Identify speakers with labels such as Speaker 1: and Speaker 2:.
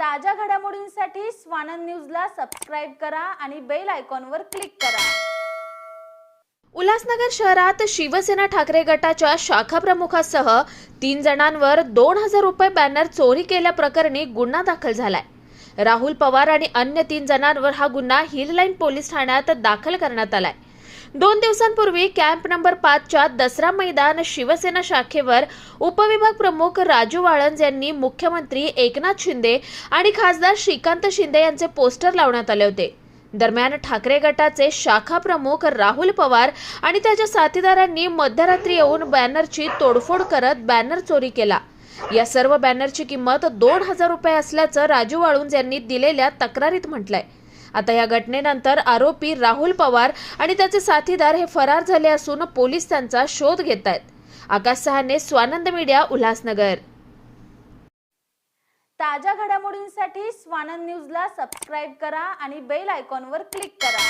Speaker 1: ताज्या घडामोडींसाठी स्वानंद न्यूजला सबस्क्राईब करा आणि बेल आयकॉनवर क्लिक करा.
Speaker 2: उल्हासनगर शहरात शिवसेना ठाकरे गटाच्या शाखा प्रमुखासह तीन जणांवर दोन हजार रुपये बॅनर चोरी केल्याप्रकरणी गुन्हा दाखल झालाय. राहुल पवार आणि अन्य तीन जणांवर हा गुन्हा हिल लाईन पोलीस ठाण्यात दाखल करण्यात आलाय. दोन दिवसांपूर्वी कॅम्प नंबर पाचच्या दसरा मैदान शिवसेना शाखेवर उपविभाग प्रमुख राजू वाळंज यांनी मुख्यमंत्री एकनाथ शिंदे आणि खासदार श्रीकांत शिंदे यांचे पोस्टर लावण्यात आले होते. दरम्यान ठाकरे गटाचे शाखा प्रमुख राहुल पवार आणि त्याच्या साथीदारांनी मध्यरात्री येऊन बॅनरची तोडफोड करत बॅनर चोरी केला. या सर्व बॅनरची किंमत दोन हजार रुपये असल्याचं राजू वाळुंज यांनी दिलेल्या तक्रारीत म्हटलंय. आता या घटनेनंतर आरोपी राहुल पवार आणि त्याचे साथीदार हे फरार झाले असून पोलीस त्यांचा शोध घेत आहेत आकाश सहाने स्वानंद मीडिया उल्हासनगर.
Speaker 1: ताज्या घडामोडींसाठी स्वानंद न्यूजला सबस्क्राईब करा आणि बेल आयकॉनवर क्लिक करा.